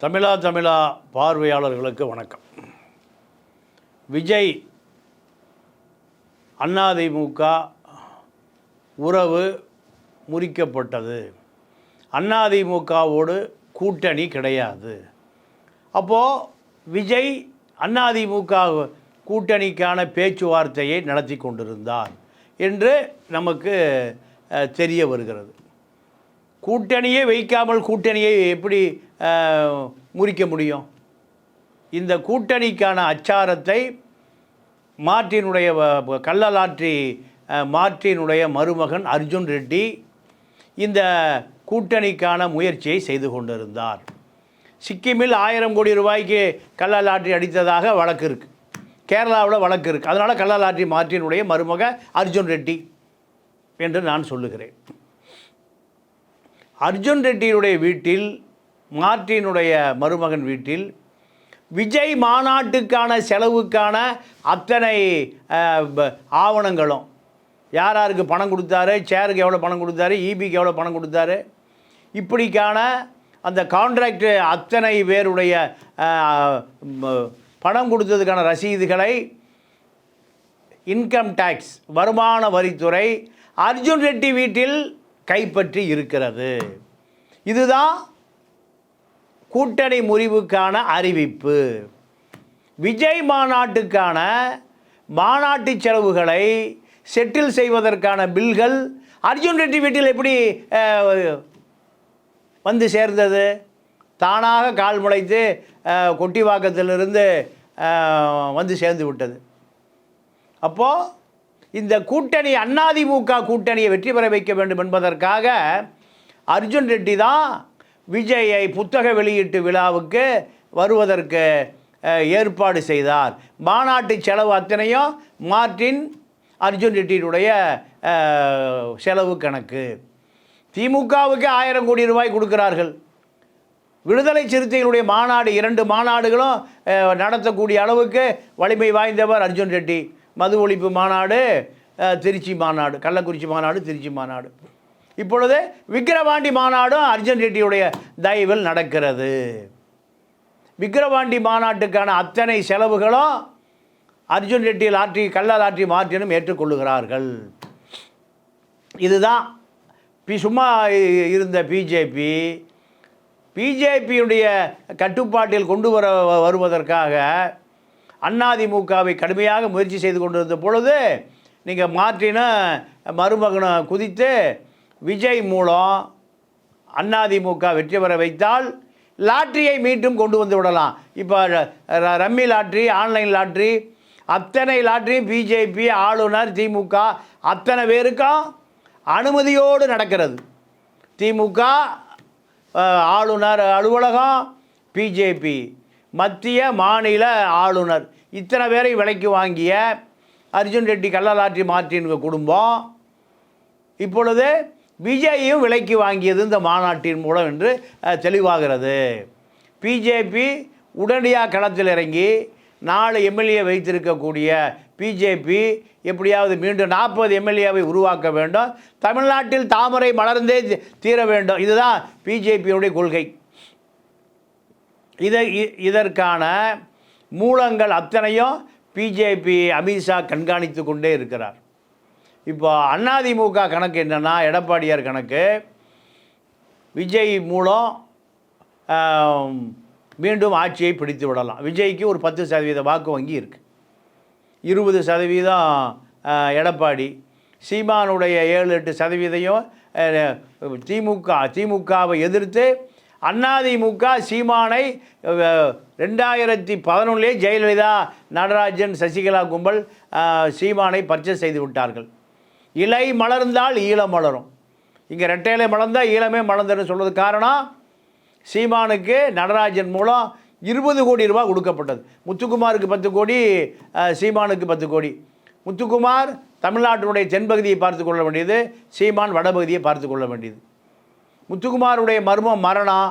தமிழா தமிழா பார்வையாளர்களுக்கு வணக்கம். விஜய் அதிமுக உறவு முறிக்கப்பட்டது. அதிமுகவோடு கூட்டணி கிடையாது. அப்போது விஜய் அதிமுக கூட்டணிக்கான பேச்சுவார்த்தையை நடத்தி கொண்டிருந்தார் என்று நமக்கு தெரிய வருகிறது. கூட்டணியே வைக்காமல் கூட்டணியை எப்படி முறிக்க முடியும்? இந்த கூட்டணிக்கான அச்சாரத்தை மார்ட்டினுடைய கள்ளலாற்றி மாற்றினுடைய மார்ட்டினுடைய மருமகன் அர்ஜுன் ரெட்டி இந்த கூட்டணிக்கான முயற்சியை செய்து கொண்டிருந்தார். சிக்கிமில் ஆயிரம் கோடி ரூபாய்க்கு கள்ளலாற்றி அடித்ததாக வழக்கு இருக்குது கேரளாவில் வழக்கு இருக்குது அதனால் கள்ளலாற்றி மார்ட்டினுடைய மருமக அர்ஜுன் ரெட்டி என்று நான் சொல்லுகிறேன். அர்ஜுன் ரெட்டியினுடைய வீட்டில் மார்ட்டினுடைய மருமகன் வீட்டில் விஜய் மாநாட்டுக்கான செலவுக்கான அத்தனை ஆவணங்களும். யார் யாருக்கு பணம் கொடுத்தாரு சேருக்கு எவ்வளோ பணம் கொடுத்தாரு இபிக்கு எவ்வளோ பணம் கொடுத்தாரு இப்படிக்கான அந்த கான்ட்ராக்ட் அத்தனை பேருடைய பணம் கொடுத்ததுக்கான ரசீதுகளை இன்கம் டேக்ஸ் வருமான வரித்துறை அர்ஜுன் ரெட்டி வீட்டில் கைப்பற்றி இருக்கிறது. இதுதான் கூட்டணி முறிவுக்கான அறிவிப்பு. விஜய் மாநாட்டுக்கான மாநாட்டு செலவுகளை செட்டில் செய்வதற்கான பில்கள் அர்ஜுன் ரெட்டி வீட்டில் எப்படி வந்து சேர்ந்தது? தானாக கால் முளைத்து கொட்டிவாக்கத்திலிருந்து வந்து சேர்ந்து விட்டது. அப்போது இந்த கூட்டணி அதிமுக கூட்டணியை வெற்றி பெற வைக்க வேண்டும் என்பதற்காக அர்ஜுன் ரெட்டி தான் விஜயை புத்தக வெளியீட்டு விழாவுக்கு வருவதற்கு ஏற்பாடு செய்தார். மாநாட்டு செலவு அத்தனையும் மார்ட்டின் அர்ஜுன் ரெட்டியினுடைய செலவு கணக்கு. திமுகவுக்கு ஆயிரம் கோடி ரூபாய் கொடுக்கிறார்கள். விடுதலை சிறுத்தைகளுடைய மாநாடு இரண்டு மாநாடுகளும் நடத்தக்கூடிய அளவுக்கு வலிமை வாய்ந்தவர் அர்ஜுன் ரெட்டி. மது ஒழிப்பு மாநாடு திருச்சி மாநாடு கள்ளக்குறிச்சி மாநாடு திருச்சி மாநாடு. இப்பொழுது விக்கிரவாண்டி மாநாடும் அர்ஜுன் ரெட்டியுடைய தயவில் நடக்கிறது. விக்கிரவாண்டி மாநாட்டுக்கான அத்தனை செலவுகளும் அர்ஜுன் ரெட்டி லாட்ரி கள்ள லாட்ரி மாற்றினும் ஏற்றுக்கொள்ளுகிறார்கள். இதுதான் பி சும்மா இருந்த பிஜேபி பிஜேபியுடைய கட்டுப்பாட்டில் கொண்டு வர வருவதற்காக அதிமுகவை கடுமையாக முயற்சி செய்து கொண்டிருந்த பொழுது நீங்கள் மாற்றின மருமகனை குதித்து விஜய் மூலம் அதிமுக வெற்றி பெற வைத்தால் லாட்டரியை மீண்டும் கொண்டு வந்து விடலாம். இப்போ ர- ரம்மி லாட்ரி ஆன்லைன் லாட்ரி அத்தனை லாட்ரியும் பிஜேபி ஆளுநர் திமுக அத்தனை பேருக்கும் அனுமதியோடு நடக்கிறது. திமுக ஆளுநர் அலுவலகம் பிஜேபி. மத்திய மாநில ஆளுநர். இத்தனை பேரை விலைக்கு வாங்கிய அர்ஜுன் ரெட்டி கள்ளலாற்றி மாற்றின் குடும்பம். இப்பொழுது விஜயும் விலைக்கு வாங்கியது இந்த மாநாட்டின் மூலம் என்று தெளிவாகிறது. பிஜேபி உடனடியாக களத்தில் இறங்கி நாலு எம்எல்ஏ வைத்திருக்கக்கூடிய பிஜேபி எப்படியாவது மீண்டும் நாற்பது எம்எல்ஏவை உருவாக்க வேண்டும். தமிழ்நாட்டில் தாமரை மலர்ந்தே தி- தீர வேண்டும். இதுதான் பிஜேபியுடைய கொள்கை. இதை இ- இதற்கான மூலங்கள் அத்தனையும் பிஜேபி அமித்ஷா கண்காணித்து கொண்டே இருக்கிறார். இப்போ அதிமுக கணக்கு என்னென்னா எடப்பாடியார் கணக்கு. விஜய் மூலம் மீண்டும் ஆட்சியை பிடித்து விடலாம். விஜய்க்கு ஒரு பத்து சதவீத வாக்கு வங்கி இருக்குது இருபது சதவீதம் எடப்பாடி. சீமானுடைய ஏழு எட்டு சதவீதையும் திமுக திமுகவை எதிர்த்து அதிமுக சீமானை ரெண்டாயிரத்தி பதினொன்றிலே ஜெயலலிதா நடராஜன் சசிகலா கும்பல் சீமானை பர்ச்சேஸ் செய்து விட்டார்கள். இலை மலர்ந்தால் ஈழம் மலரும். இங்கே ரெட்டையிலை மலர்ந்தால் ஈழமே மலர்ந்துன்னு சொல்வது காரணம் சீமானுக்கு நடராஜன் மூலம் இருபது கோடி ரூபாய் கொடுக்கப்பட்டது. முத்துக்குமாருக்கு பத்து கோடி சீமானுக்கு பத்து கோடி. முத்துக்குமார் தமிழ்நாட்டினுடைய தென்பகுதியை பார்த்து கொள்ள வேண்டியது சீமான் வடபகுதியை பார்த்து கொள்ள வேண்டியது. முத்துக்குமாருடைய மர்மம் மரணம்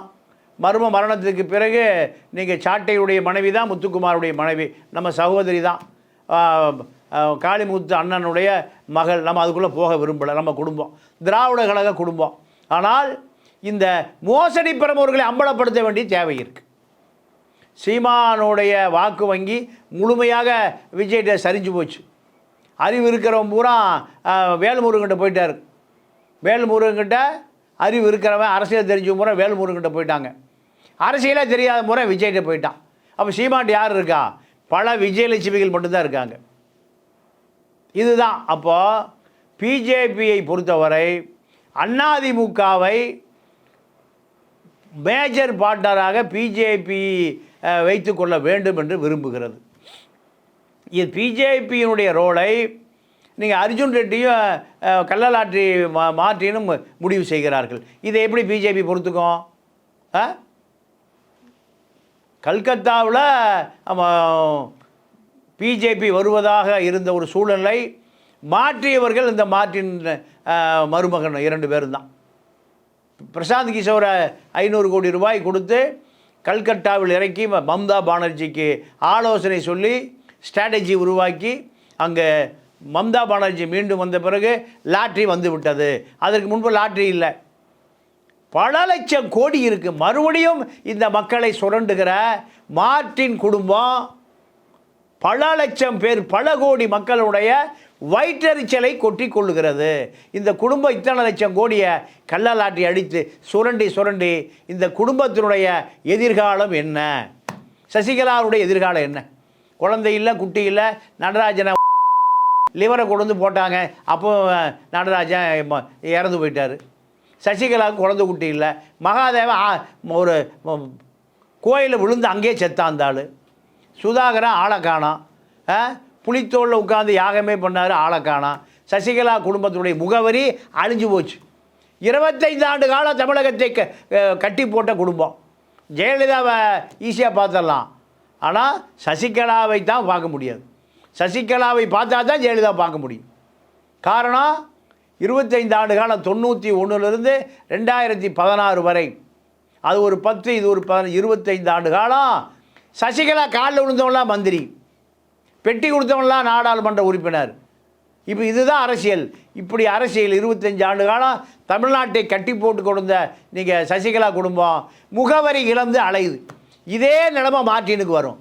மர்ம மரணத்துக்கு பிறகு நீங்கள் சாட்டையுடைய மனைவி தான் முத்துக்குமாருடைய மனைவி. நம்ம சகோதரி தான். காளிமுத்து அண்ணனுடைய மகள். நம்ம அதுக்குள்ளே போக விரும்பலை. நம்ம குடும்பம். திராவிட கழக குடும்பம். ஆனால் இந்த மோசடி பிரமுகர்களை அம்பலப்படுத்த வேண்டிய தேவை இருக்குது சீமானுடைய வாக்கு வங்கி முழுமையாக விஜய்கிட்ட சரிஞ்சு போச்சு. அறிவு இருக்கிறவன் பூரா அஹ், வேல்முருகன்கிட்ட போயிட்டார். வேல்முருகன்கிட்ட அறிவு இருக்கிறவன் அரசியல் தெரிஞ்ச முறை வேலுமுருகிட்ட போயிட்டாங்க. அரசியலே தெரியாத முறை விஜய்கிட்ட போயிட்டான். அப்போ சீமாண்டி யார் இருக்கா? பல விஜயலட்சுமிகள் மட்டும்தான் இருக்காங்க. இதுதான். அப்போது பிஜேபியை பொறுத்தவரை அதிமுகவை மேஜர் பார்ட்னராக பிஜேபி வைத்துக்கொள்ள வேண்டும் என்று விரும்புகிறது. இது பிஜேபியினுடைய ரோலை நீங்கள் அர்ஜுன் ரெட்டியும் கள்ளலாற்றி மா மாற்றினும் முடிவு செய்கிறார்கள். இதை எப்படி பிஜேபி பொறுத்துக்கும்? ஆ கல்கத்தாவில் பிஜேபி வருவதாக இருந்த ஒரு சூழ்நிலை மாற்றியவர்கள் இந்த மாற்றின் மருமகன் இரண்டு பேரும் தான் பிரசாந்த் கிஷோரை ஐநூறு கோடி ரூபாய் கொடுத்து கல்கட்டாவில் இறக்கி மம்தா பானர்ஜிக்கு ஆலோசனை சொல்லி ஸ்ட்ராட்டஜி உருவாக்கி அங்கே மம்தா பானர்ஜி மீண்டும் வந்த பிறகு லாட்ரி வந்து விட்டது அதற்கு முன்பு லாட்ரி இல்லை. பல லட்சம் கோடி இருக்குது மறுபடியும் இந்த மக்களை சுரண்டுகிற மார்ட்டின் குடும்பம் பல லட்சம் பேர் பல கோடி மக்களுடைய வயிற்றெரிச்சலை கொட்டி கொள்ளுகிறது. இந்த குடும்பம் இத்தனை லட்சம் கோடியை கள்ளலாட்டி அடித்து சுரண்டி சுரண்டி இந்த குடும்பத்தினுடைய எதிர்காலம் என்ன? சசிகலாவுடைய எதிர்காலம் என்ன? குழந்தை இல்லை குட்டி இல்லை நடராஜனை லிவரை கொண்டு வந்து போட்டாங்க. அப்போ நடராஜன் ம- இறந்து போயிட்டார். சசிகலாவுக்கு குழந்தை குட்டி இல்லை. மகாதேவன் ஒரு கோயிலில் விழுந்து அங்கேயே செத்தாந்தாள் சுதாகரன் ஆளை. காணோம் புலித்தோளில் உட்காந்து யாகமே பண்ணார் ஆளை சசிகலா குடும்பத்தினுடைய முகவரி அழிஞ்சு போச்சு. இருபத்தைந்து ஆண்டு காலம் தமிழகத்தை க கட்டி போட்ட குடும்பம். ஜெயலலிதாவை ஈஸியாக பார்த்துடலாம். ஆனால் சசிகலாவை தான் பார்க்க முடியாது. சசிகலாவை பார்த்தா தான் ஜெயலலிதா பார்க்க முடியும். காரணம் இருபத்தைந்து ஆண்டு காலம் தொண்ணூற்றி ஒன்றுலேருந்து ரெண்டாயிரத்தி பதினாறு வரை. அது ஒரு பத்து இது ஒரு ப இருபத்தைந்து ஆண்டு காலம். சசிகலா காலில் விழுந்தவன்லாம் மந்திரி. பெட்டி கொடுத்தவன்லாம் நாடாளுமன்ற உறுப்பினர். இப்போ இதுதான் அரசியல். இப்படி அரசியல் இருபத்தஞ்சு ஆண்டு காலம் தமிழ்நாட்டை கட்டி போட்டு கொடுத்த நீங்கள் சசிகலா குடும்பம் முகவரி இழந்து அலையுது. இதே நிலமை மார்ட்டினுக்கு வரும்.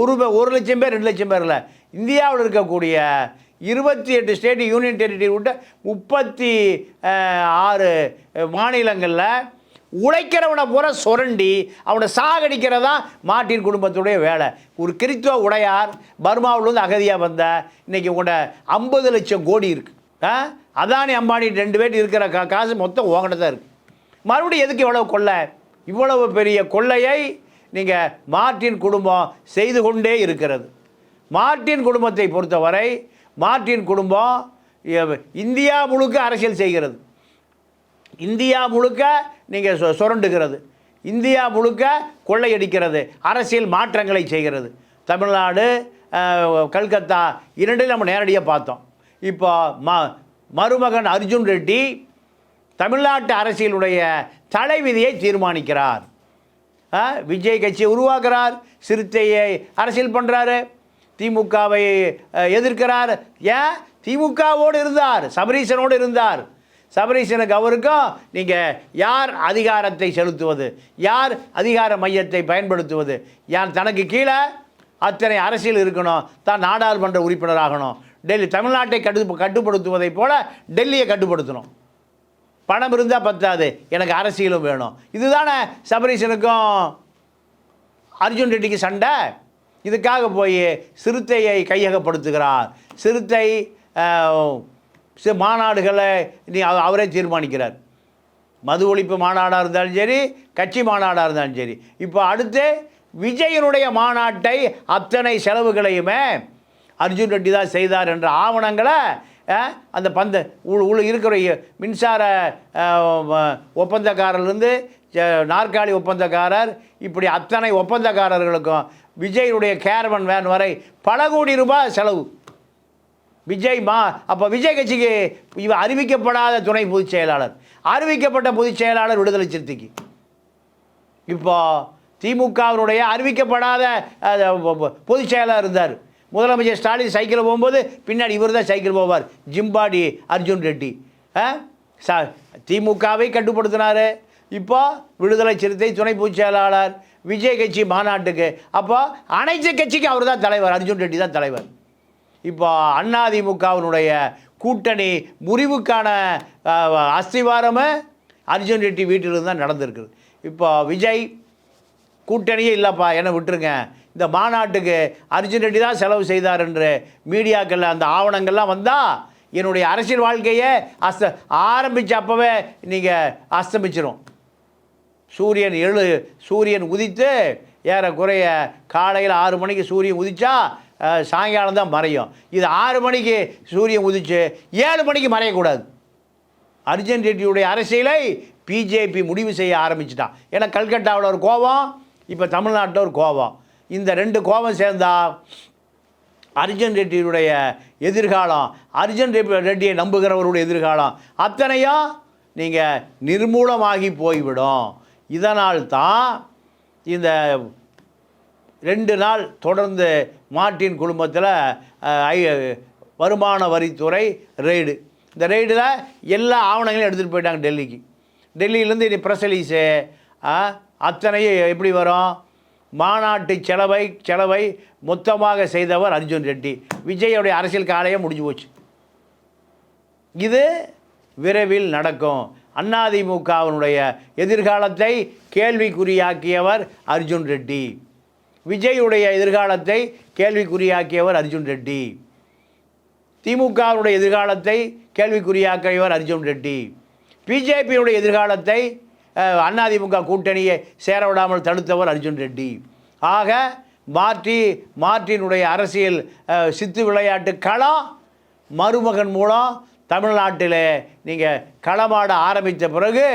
ஒரு ஒரு லட்சம் பேர் ரெண்டு லட்சம் பேர் இல்லை. இந்தியாவில் இருக்கக்கூடிய இருபத்தி எட்டு ஸ்டேட் யூனியன் டெரிட்டரி விட்ட முப்பத்தி ஆறு மாநிலங்களில் உழைக்கிறவனை பூரா சுரண்டி அவனை சாகடிக்கிறதா மாட்டின் குடும்பத்துடைய வேலை. ஒரு கிறித்துவ உடையார் பர்மாவிலேருந்து அகதியாக வந்த இன்றைக்கி உங்கள்கிட்ட ஐம்பது லட்சம் கோடி இருக்குது ஆ? அதானி அம்பானி ரெண்டு பேர் இருக்கிற கா காசு மொத்தம் உங்கள்கிட்ட தான் இருக்குது மறுபடியும் எதுக்கு இவ்வளோ கொள்ளை? இவ்வளவு பெரிய கொள்ளையை நீங்கள் மார்ட்டின் குடும்பம் செய்து கொண்டே இருக்கிறது. மார்ட்டின் குடும்பத்தை பொறுத்தவரை மார்ட்டின் குடும்பம் இந்தியா முழுக்க அரசியல் செய்கிறது. இந்தியா முழுக்க நீங்கள் சுரண்டுகிறது. இந்தியா முழுக்க கொள்ளையடிக்கிறது. அரசியல் மாற்றங்களை செய்கிறது. தமிழ்நாடு கல்கத்தா இரண்டில் நம்ம நேரடியாக பார்த்தோம். இப்போ ம மருமகன் அர்ஜுன் ரெட்டி தமிழ்நாட்டு அரசியலுடைய தலைவிதியை தீர்மானிக்கிறார். விஜய் கட்சியை உருவாக்குறார் சிறுத்தையை அரசியல் பண்ணுறாரு திமுகவை எதிர்க்கிறார். ஏன்? திமுகவோடு இருந்தார் சபரீசனோடு இருந்தார். சபரீசனுக்கு அவருக்கும் நீங்கள் யார் அதிகாரத்தை செலுத்துவது? யார் அதிகார மையத்தை பயன்படுத்துவது? யார் தனக்கு கீழே அத்தனை அரசியல் இருக்கணும் தான் நாடாளுமன்ற உறுப்பினராகணும். டெல்லி தமிழ்நாட்டை கட்டு கட்டுப்படுத்துவதைப் போல டெல்லியை கட்டுப்படுத்தணும். பணம் இருந்தால் பத்தாது. எனக்கு அரசியலும் வேணும். இதுதானே சபரீஷனுக்கும் அர்ஜுன் ரெட்டிக்கு சண்டை? இதுக்காக போய் சிறுத்தையை கையகப்படுத்துகிறார். சிறுத்தை மாநாடுகளை நீ அவரே தீர்மானிக்கிறார். மது ஒழிப்பு மாநாடாக இருந்தாலும் சரி கட்சி மாநாடாக இருந்தாலும் சரி. இப்போ அடுத்து விஜயனுடைய மாநாட்டை அத்தனை செலவுகளையுமே அர்ஜுன் ரெட்டி தான் செய்தார் என்ற ஆவணங்களை அந்த பந்த உள்ள இருக்கிற மின்சார ஒப்பந்தக்காரர்லேருந்து நாற்காலி ஒப்பந்தக்காரர் இப்படி அத்தனை ஒப்பந்தக்காரர்களுக்கும் விஜயனுடைய கேரவன் வேன் வரை பல கோடி ரூபாய் செலவு. விஜய் மா அப்போ விஜய் கட்சிக்கு இவ அறிவிக்கப்படாத துணை பொதுச் செயலாளர். அறிவிக்கப்பட்ட பொதுச் செயலாளர் விடுதலை சிறுத்தைக்கு. இப்போ திமுகவினுடைய அறிவிக்கப்படாத பொதுச் செயலாளர் இருந்தார். முதலமைச்சர் ஸ்டாலின் சைக்கிளில் போகும்போது பின்னாடி இவர் தான் சைக்கிள் போவார். Gym body Arjun Reddy. ஆ? திமுகவை கட்டுப்படுத்தினார். இப்போ விடுதலை சிறுத்தை துணை பொதுச் செயலாளர் விஜய் கட்சி மாநாட்டுக்கு. அப்போ அனைத்து கட்சிக்கும் அவர் தான் தலைவர் அர்ஜுன் ரெட்டி தான் தலைவர். இப்போ அதிமுகவினுடைய கூட்டணி முறிவுக்கான அஸ்திவாரமும் அஸ்திவாரமே அர்ஜுன் ரெட்டி வீட்டிலிருந்து தான் நடந்திருக்குது. இப்போ விஜய் கூட்டணியே இல்லைப்பா என்னை விட்டுருங்க. இந்த மாநாட்டுக்கு அர்ஜுன் ரெட்டி தான் செலவு செய்தார் என்று மீடியாக்களில் அந்த ஆவணங்கள்லாம் வந்தால் என்னுடைய அரசியல் வாழ்க்கையே அஸ்த ஆரம்பித்த அப்போவே நீங்கள் அஸ்தமிச்சிடும் சூரியன் எழு சூரியன் உதித்து ஏறக்குறைய காலையில் ஆறு மணிக்கு சூரியன் உதிச்சா சாயங்காலம் தான் மறையும். இது ஆறு மணிக்கு சூரியன் உதிச்சு ஏழு மணிக்கு மறையக்கூடாது. அர்ஜுன் ரெட்டியுடைய அரசியலை பிஜேபி முடிவு செய்ய ஆரம்பிச்சிட்டான். ஏன்னா கல்கட்டாவில் ஒரு கோபம் இப்போ தமிழ்நாட்டில் ஒரு கோபம். இந்த ரெண்டு கோபம் சேர்ந்தா அர்ஜுன் ரெட்டியுடைய எதிர்காலம் அர்ஜுன் ரெட்டி- ரெட்டியை நம்புகிறவருடைய எதிர்காலம் அத்தனையும் நீங்கள் நிர்மூலமாகி போய்விடும். இதனால் தான் இந்த ரெண்டு நாள் தொடர்ந்து மார்ட்டின் குடும்பத்தில் ஐ- வருமான வரித்துறை ரெய்டு. இந்த ரெய்டில் எல்லா ஆவணங்களையும் எடுத்துகிட்டு போயிட்டாங்க டெல்லிக்கு. டெல்லியிலேருந்து இனி ப்ரெஸ் ரிலீஸு அத்தனையும் எப்படி வரும்? மாநாட்டு செலவை செலவை மொத்தமாக செய்தவர் அர்ஜுன் ரெட்டி. விஜயோடைய அரசியல் காலையே முடிஞ்சு போச்சு. இது விரைவில் நடக்கும். அதிமுகவினுடைய எதிர்காலத்தை கேள்விக்குறியாக்கியவர் அர்ஜுன் ரெட்டி. விஜயுடைய எதிர்காலத்தை கேள்விக்குறியாக்கியவர் அர்ஜுன் ரெட்டி. திமுகவுடைய எதிர்காலத்தை கேள்விக்குறியாக்கியவர் அர்ஜுன் ரெட்டி. பிஜேபியுடைய எதிர்காலத்தை அதிமுக கூட்டணியை சேர விடாமல் தடுத்தவர் அர்ஜுன் ரெட்டி. ஆக மாற்றி மாற்றினுடைய அரசியல் சித்து விளையாட்டு களம் மருமகன் மூலம் தமிழ்நாட்டில் நீங்கள் களமாட ஆரம்பித்த பிறகு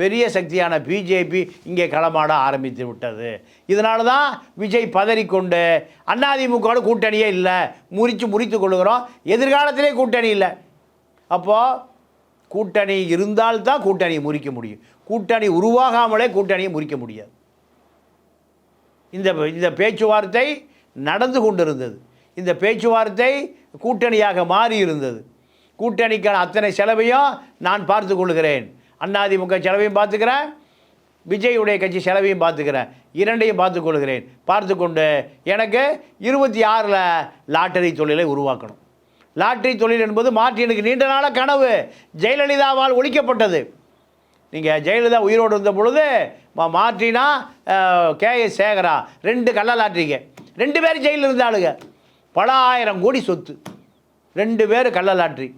பெரிய சக்தியான பிஜேபி இங்கே களமாட ஆரம்பித்து விட்டது. இதனால தான் விஜய் பதறிக்கொண்டு அதிமுகவோட கூட்டணியே இல்லை. முறித்து முறித்து கொள்ளுகிறோம். எதிர்காலத்திலே கூட்டணி இல்லை. அப்போது கூட்டணி இருந்தால்தான் கூட்டணியை முறிக்க முடியும். கூட்டணி உருவாகாமலே கூட்டணியை முறிக்க முடியாது. இந்த இந்த பேச்சுவார்த்தை நடந்து கொண்டிருந்தது. இந்த பேச்சுவார்த்தை கூட்டணியாக மாறி இருந்தது. கூட்டணிக்கான அத்தனை செலவையும் நான் பார்த்து கொள்கிறேன். அதிமுக செலவையும் பார்த்துக்கிறேன். விஜயுடைய கட்சி செலவையும் பார்த்துக்கிறேன். இரண்டையும் பார்த்து கொள்கிறேன். பார்த்து கொண்டு எனக்கு இருபத்தி ஆறில் லாட்டரி தொழிலை உருவாக்கணும். லாட்ரி தொழில் என்பது மார்ட்டினுக்கு நீண்ட நாள கனவு. ஜெயலலிதாவால் ஒழிக்கப்பட்டது. நீங்கள் ஜெயலலிதா உயிரோடு இருந்த பொழுது மார்ட்டினா கே. எஸ். சேகரா ரெண்டு கள்ள லாட்ரிங்க. ரெண்டு பேர் ஜெயிலில் இருந்தாளுங்க. பல ஆயிரம் கோடி சொத்து. ரெண்டு பேர் கள்ள லாட்ரி.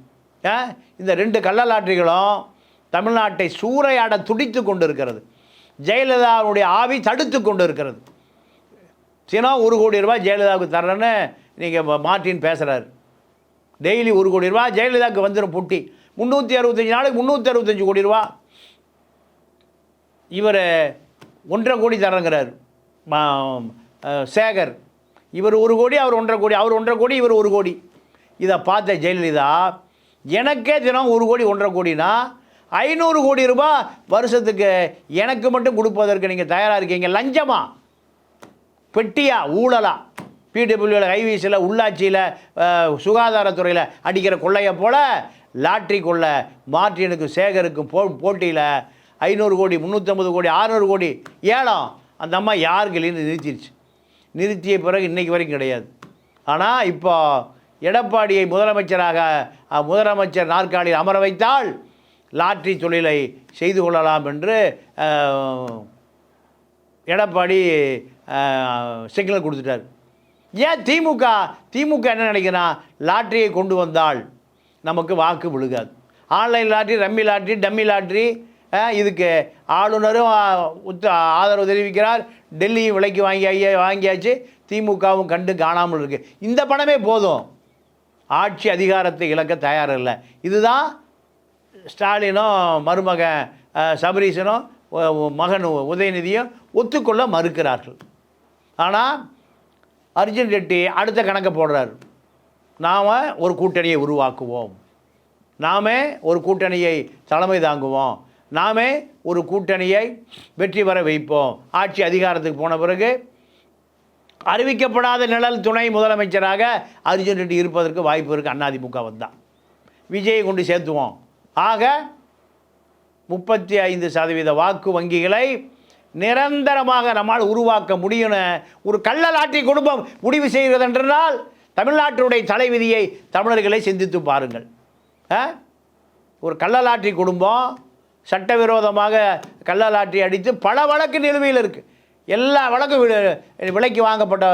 ஆ? இந்த ரெண்டு கள்ள லாட்ரிகளும் தமிழ்நாட்டை சூறையாட துடித்து கொண்டு இருக்கிறது ஜெயலலிதாவுடைய ஆவி தடுத்து கொண்டு இருக்கிறது தினம் ஒரு கோடி ரூபாய் ஜெயலலிதாவுக்கு தரேன்னு நீங்கள் மார்ட்டின் பேசுகிறாரு டெய்லி ஒரு கோடி ரூபா ஜெயலலிதாவுக்கு வந்துடும் பொட்டி. முந்நூற்றி அறுபத்தஞ்சு நாளைக்கு முந்நூற்றி அறுபத்தஞ்சு கோடி ரூபா. இவர் ஒன்றரை கோடி தரங்கிறார். மா- சேகர். இவர் ஒரு கோடி அவர் ஒன்றரை கோடி அவர் ஒன்றரை கோடி இவர் ஒரு கோடி. இதை பார்த்த ஜெயலலிதா எனக்கே தினம் ஒரு கோடி ஒன்றரை கோடினா ஐநூறு கோடி ரூபாய் வருஷத்துக்கு எனக்கு மட்டும் கொடுப்பதற்கு நீங்கள் தயாராக இருக்கீங்க. லஞ்சமா? பெட்டியா? ஊழலா? பிடபிள்யூவில் ஹைவேஸில் உள்ளாட்சியில் சுகாதாரத்துறையில் அடிக்கிற கொள்ளையை போல் லாட்ரி கொள்ளை மார்டினுக்கும் சேகருக்கும் போ போட்டியில் ஐநூறு கோடி முந்நூற்றம்பது கோடி ஆறுநூறு கோடி ஏலம் அந்த அம்மா யாருக்குலேருந்து நிறுத்திடுச்சு நிறுத்திய பிறகு இன்றைக்கு வரைக்கும் கிடையாது. ஆனால் இப்போ எடப்பாடியை முதலமைச்சராக முதலமைச்சர் நாற்காலியில் அமர வைத்தால் லாட்ரி தொழிலை செய்து கொள்ளலாம் என்று எடப்பாடி சிக்னல் கொடுத்துட்டார். ஏன் திமுக திமுக என்ன நினைக்கிறான் லாட்ரியை கொண்டு வந்தால் நமக்கு வாக்கு விழுகாது. Online lottery rummy lottery dummy lottery இதுக்கு ஆளுநரும் ஆதரவு தெரிவிக்கிறார். டெல்லியும் விலைக்கு வாங்கி ஐயா வாங்கியாச்சு. திமுகவும் கண்டு காணாமல் இருக்குது இந்த பணமே போதும். ஆட்சி அதிகாரத்தை இழக்க தயாரில்லை இதுதான் ஸ்டாலினும் மருமகன் சபரீசனும் மகன் உதயநிதியும் ஒத்துக்கொள்ள மறுக்கிறார்கள். ஆனால் அர்ஜுன் ரெட்டி அடுத்த கணக்கை போடுறாரு. நாம் ஒரு கூட்டணியை உருவாக்குவோம். நாமே ஒரு கூட்டணியை தலைமை தாங்குவோம். நாமே ஒரு கூட்டணியை வெற்றி பெற வைப்போம். ஆட்சி அதிகாரத்துக்கு போன பிறகு அறிவிக்கப்படாத நிழல் துணை முதலமைச்சராக அர்ஜுன் ரெட்டி இருப்பதற்கு வாய்ப்பு இருக்குது அதிமுக வந்தான் விஜயை கொண்டு சேர்த்துவோம். ஆக முப்பத்தி ஐந்து சதவீத வாக்கு வங்கிகளை நிரந்தரமாக நம்மால் உருவாக்க முடியும்னு ஒரு கள்ளலாட்டி குடும்பம் முடிவு செய்கிறதென்றால் தமிழ்நாட்டினுடைய தலைவிதியை தமிழர்களை சிந்தித்து பாருங்கள். ஒரு கள்ளலாட்டி குடும்பம் சட்டவிரோதமாக கள்ளலாட்டி அடித்து பல வழக்கு நிலுவையில் இருக்குது எல்லா வழக்கும் விலைக்கு வாங்கப்பட்ட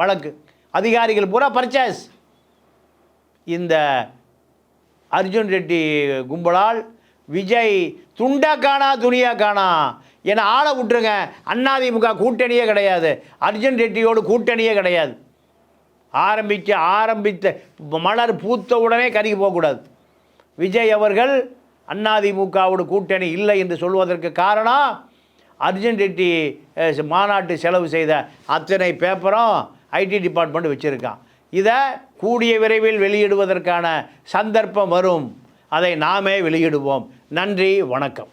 வழக்கு. அதிகாரிகள் பூரா பர்ச்சேஸ். இந்த அர்ஜுன் ரெட்டி கும்பலால் விஜய் துண்டா காணா துணியா காணா என்னை ஆளை விட்டுருங்க. அதிமுக கூட்டணியே கிடையாது. அர்ஜுன் ரெட்டியோடு கூட்டணியே கிடையாது. ஆரம்பிக்க ஆரம்பித்த மலர் பூத்த உடனே கருகி போகக்கூடாது. விஜய் அவர்கள் அதிமுகவோட கூட்டணி இல்லை என்று சொல்வதற்கு காரணம் அர்ஜுன் ரெட்டி மாநாட்டு செலவு செய்த அத்தனை பேப்பரும் ஐடி டிபார்ட்மெண்ட் வச்சுருக்கான். இதை கூடிய விரைவில் வெளியிடுவதற்கான சந்தர்ப்பம் வரும். அதை நாமே வெளியிடுவோம். நன்றி வணக்கம்.